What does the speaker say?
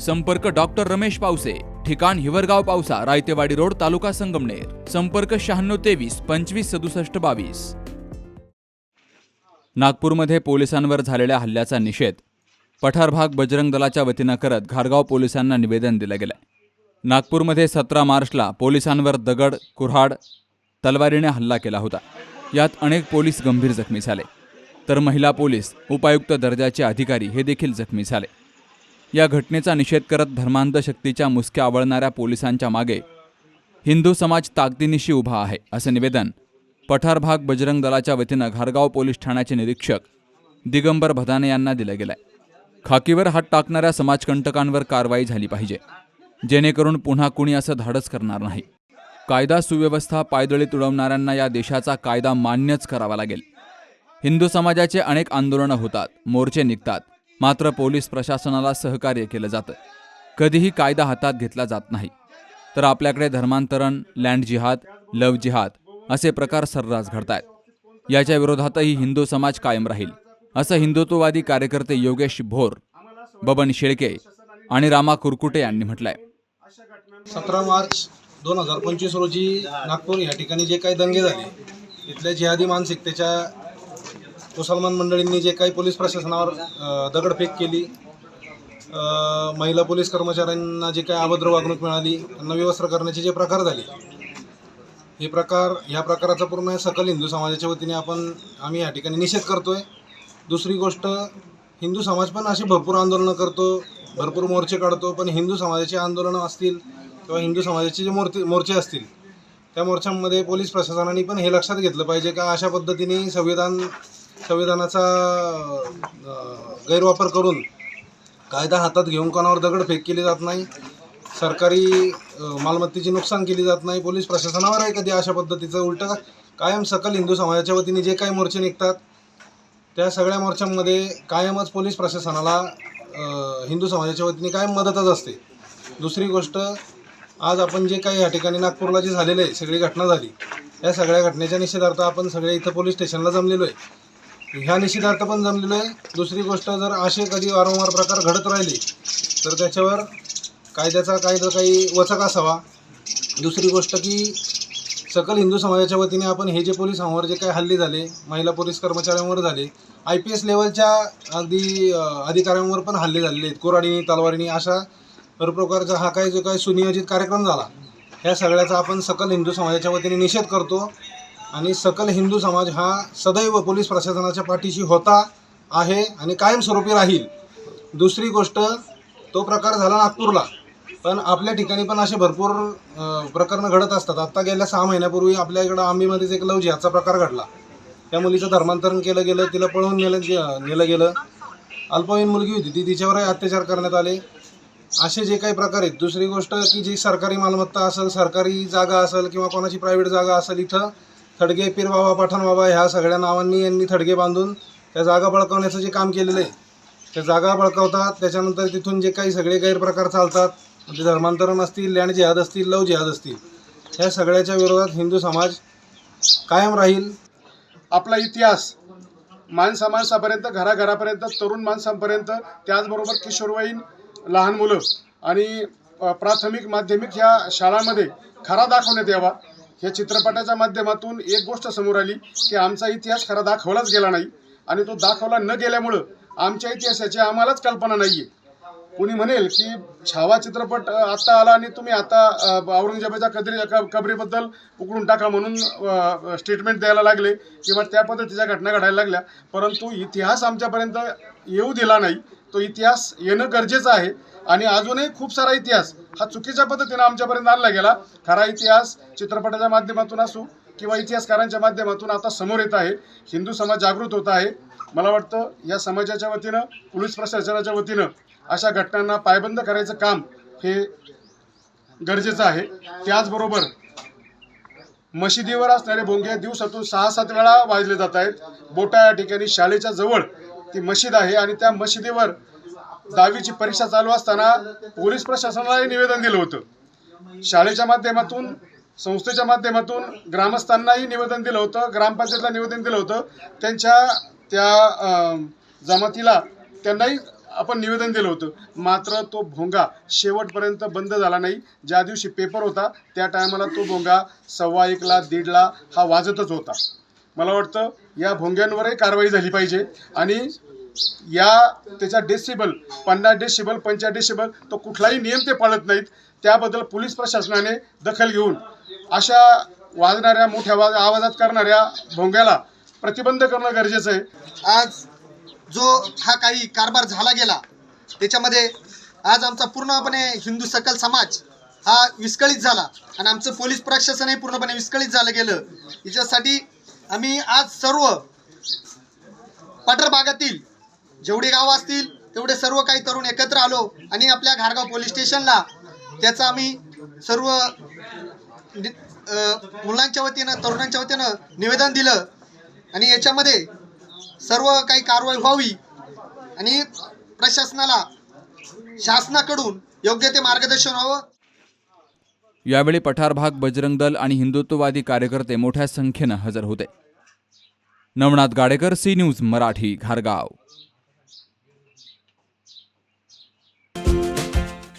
संपर्क डॉक्टर रमेश पावसे ठिकाण हिवरगाव पावसा रायतेवाडी रोड तालुका संगमनेर. संपर्क शहाण्णव तेवीस पंचवीस सदुसष्ट बावीस. नागपूरमध्ये पोलिसांवर झालेल्या हल्ल्याचा निषेध. पठार भाग बजरंग दलाच्या वतीनं करत घारगाव पोलिसांना निवेदन दिलं गेलं नागपूरमध्ये सतरा मार्चला पोलिसांवर दगड कुऱ्हाड तलवारीने हल्ला केला होता. यात अनेक पोलीस गंभीर जखमी झाले. तर महिला पोलीस उपायुक्त दर्जाचे अधिकारी हे देखील जखमी झाले. या घटनेचा निषेध करत धर्मांध शक्तीच्या मुसक्या आवळणाऱ्या पोलिसांच्या मागे हिंदू समाज ताकदीनिशी उभा आहे असे निवेदन पठार भाग बजरंग दलाच्या वतीनं घारगाव पोलीस ठाण्याचे निरीक्षक दिगंबर भदाने यांना दिलं गेलंय. खाकीवर हात टाकणाऱ्या समाजकंटकांवर कारवाई झाली पाहिजे जेणेकरून पुन्हा कुणी असं धाडस करणार नाही. कायदा सुव्यवस्था पायदळीत उडवणाऱ्यांना या देशाचा कायदा मान्यच करावा लागेल. हिंदू समाजाचे अनेक आंदोलनं होतात मोर्चे निघतात मात्र पोलीस प्रशासनाला सहकार्य केलं जातं. कधीही कायदा हातात घेतला जात नाही. तर आपल्याकडे धर्मांतरण लँड जिहाद लव जिहाद असे प्रकार सर्रास घडतायत. याच्या विरोधातही हिंदू समाज कायम राहील. असं हिंदुत्ववादी कार्यकर्ते योगेश भोर बबन शेळके आणि रामा कुरकुटे यांनी म्हटलंय. सतरा मार्च दोन हजार पंचवीस रोजी नागपूर या ठिकाणी जे काही दंगे झाले इथल्या जिहादी मानसिकतेच्या मुसलमान मंडळींनी जे काही पोलीस प्रशासनावर दगडफेक केली महिला पोलीस कर्मचाऱ्यांना जे काही अभद्र वागणूक मिळाली त्यांना विवस्त्र करण्याचे जे प्रकार झाले हे प्रकार ह्या प्रकाराचा पूर्ण सकल हिंदू समाजाच्या वतीने आपण आम्ही या ठिकाणी निषेध करतोय. दुसरी गोष्ट हिंदू समाज पण अशी भरपूर आंदोलनं करतो भरपूर मोर्चे काढतो पण हिंदू समाजाची आंदोलनं असतील किंवा हिंदू समाजाचे जे मोर्चे मोर्चे असतील त्या मोर्चांमध्ये पोलीस प्रशासनाने पण हे लक्षात घेतलं पाहिजे का अशा पद्धतीने संविधान संविधानाचा गैरवापर करून कायदा हातात घेऊन कोणावर दगडफेक केली जात नाही सरकारी मालमत्तेची नुकसान केली जात नाही पोलीस प्रशासनावर आहे कधी अशा पद्धतीचं उलटं? कायम सकल हिंदू समाजाच्या वतीने जे काही मोर्चे निघतात त्या सगळ्या मोर्चांमध्ये कायमच पोलीस प्रशासनाला हिंदू समाजाच्या वतीने कायम मदतच असते. दुसरी गोष्ट आज आपण जे काही या ठिकाणी नागपूरला जे झालेलं आहे सगळी घटना झाली या सगळ्या घटनेच्या निषेधार्थ आपण सगळे इथं पोलीस स्टेशनला जमलेलो आहे. ह्या निषेधार्थ पण जमलेलं आहे. दुसरी गोष्ट जर असे कधी वारंवार प्रकार घडत राहिले तर त्याच्यावर कायद्याचा कायदा काही वचक असावा. दुसरी गोष्ट की सकल हिंदू समाजाच्या वतीने आपण हे जे पोलिसांवर जे काही हल्ले झाले महिला पोलीस कर्मचाऱ्यांवर झाले आय पी एस लेवलच्या अगदी अधिकाऱ्यांवर पण हल्ले झालेले आहेत. कोराडीनी तलवारीनी अशा प्रकारचा हा काही जो काही सुनियोजित कार्यक्रम झाला ह्या सगळ्याचा आपण सकल हिंदू समाजाच्या वतीने निषेध करतो. आणि सकल हिंदू समाज हा सदैव पोलीस प्रशासनाच्या पाठीशी होता आहे आणि कायमस्वरूपी राहील. दुसरी गोष्ट तो प्रकार झाला नागपूरला. पण आपल्या ठिकाणी पण असे भरपूर प्रकरणं घडत असतात. आत्ता गेल्या सहा महिन्यापूर्वी आपल्या इकडं आंबीमध्येच एक लव जिहादचा प्रकार घडला. त्या मुलीचं धर्मांतरण केलं गेलं तिला पळवून नेलं नेलं गेलं. अल्पवयीन मुलगी होती ती तिच्यावरही अत्याचार करण्यात आले. असे जे काही प्रकार आहेत. दुसरी गोष्ट की जी सरकारी मालमत्ता असेल सरकारी जागा असेल किंवा कोणाची प्रायव्हेट जागा असेल इथं थडगे पीर बाबा पठाण बाबा ह्या सगळ्या नावांनी यांनी थडगे बांधून त्या जागा बळकावण्याचं जे काम केलेलं आहे त्या जागा बळकावतात. त्याच्यानंतर तिथून जे काही सगळे गैरप्रकार चालतात म्हणजे धर्मांतरण असतील लँड जिहाद असतील लव जिहाद असतील ह्या सगळ्याच्या विरोधात हिंदू समाज कायम राहील. आपला इतिहास माणसामाणसापर्यंत घराघरापर्यंत तरुण माणसांपर्यंत त्याचबरोबर किशोरवयीन लहान मुलं आणि प्राथमिक माध्यमिक ह्या शाळांमध्ये खरा दाखवण्यात यावा. ह्या चित्रपटाच्या माध्यमातून एक गोष्ट समोर आली की आमचा इतिहास खरा दाखवलाच गेला नाही. आणि तो दाखवला न गेल्यामुळं आमच्या इतिहासाची आम्हालाच कल्पना नाही आहे कोणी म्हणेल की छावा चित्रपट आत्ता आता आला आणि तुम्ही आता औरंगजेबाच्या कदरी क- कबरीबद्दल उकळून टाका म्हणून स्टेटमेंट द्यायला लागले किंवा त्या पद्धतीच्या घटना घडायला लागल्या. परंतु इतिहास आमच्यापर्यंत येऊ दिला नाही. तो इतिहास येणं गरजेचं आहे. आणि अजूनही खूप सारा इतिहास हा चुकीच्या पद्धतीने आमच्यापर्यंत आणला गेला. खरा इतिहास चित्रपटाच्या माध्यमातून असू किंवा इतिहासकारांच्या माध्यमातून आता समोर येत आहे. हिंदू समाज जागृत होत आहे. मला वाटतं या समाजाच्या वतीनं पोलीस प्रशासनाच्या वतीनं अशा घटनांना पायबंद करायचं काम हे गरजेचं आहे. त्याचबरोबर मशिदीवर असणारे भोंगे दिवसातून सहा सात वेळा वाजले जात आहेत. बोटा या ठिकाणी शाळेच्या जवळ ती मशीद आहे आणि त्या मशिदीवर दहावीची परीक्षा चालू असताना पोलीस प्रशासनालाही निवेदन दिलं होतं. शाळेच्या माध्यमातून संस्थेच्या माध्यमातून ग्रामस्थांनाही निवेदन दिलं होतं ग्रामपंचायतला निवेदन दिलं होतं. त्यांच्या त्या जमातीला त्यांनाही आपण निवेदन दिलं होतं. मात्र तो भोंगा शेवटपर्यंत बंद झाला नाही. ज्या दिवशी पेपर होता त्या टायमाला तो भोंगा सव्वा एकला दीडला हा वाजतच होता. मला वाटतं या भोंग्यांवरही कारवाई झाली पाहिजे आणि या त्याच्या डेसिबल पन्नास डेसिबल पंचाळीस डेसिबल तो कुठलाही नियम ते पाळत नाहीत. त्याबद्दल पोलीस प्रशासनाने दखल घेऊन अशा वाजणाऱ्या मोठ्या वाज आवाजात करणाऱ्या भोंग्याला प्रतिबंध करणं गरजेचं आहे. आज जो हा काही कारभार झाला गेला त्याच्यामध्ये आज आमचा पूर्णपणे हिंदू सकल समाज हा विस्कळीत झाला आणि आमचं पोलीस प्रशासनही पूर्णपणे विस्कळीत झालं गेलं. याच्यासाठी आम्ही आज सर्व पठार भागातील जेवढे गाव असतील तेवढे सर्व काही तरुण एकत्र आलो आणि आपल्या घारगाव पोलीस स्टेशनला त्याचा आम्ही सर्व मुलांच्या वतीनं तरुणांच्या वतीनं निवेदन दिलं. आणि याच्यामध्ये सर्व काही कारवाई व्हावी आणि प्रशासनाला शासनाकडून योग्य ते मार्गदर्शन व्हावं. यावेळी पठार भाग बजरंग दल आणि हिंदुत्ववादी कार्यकर्ते मोठ्या संख्येनं हजर होते. Navnath Gadekar C news Marathi घारगाव.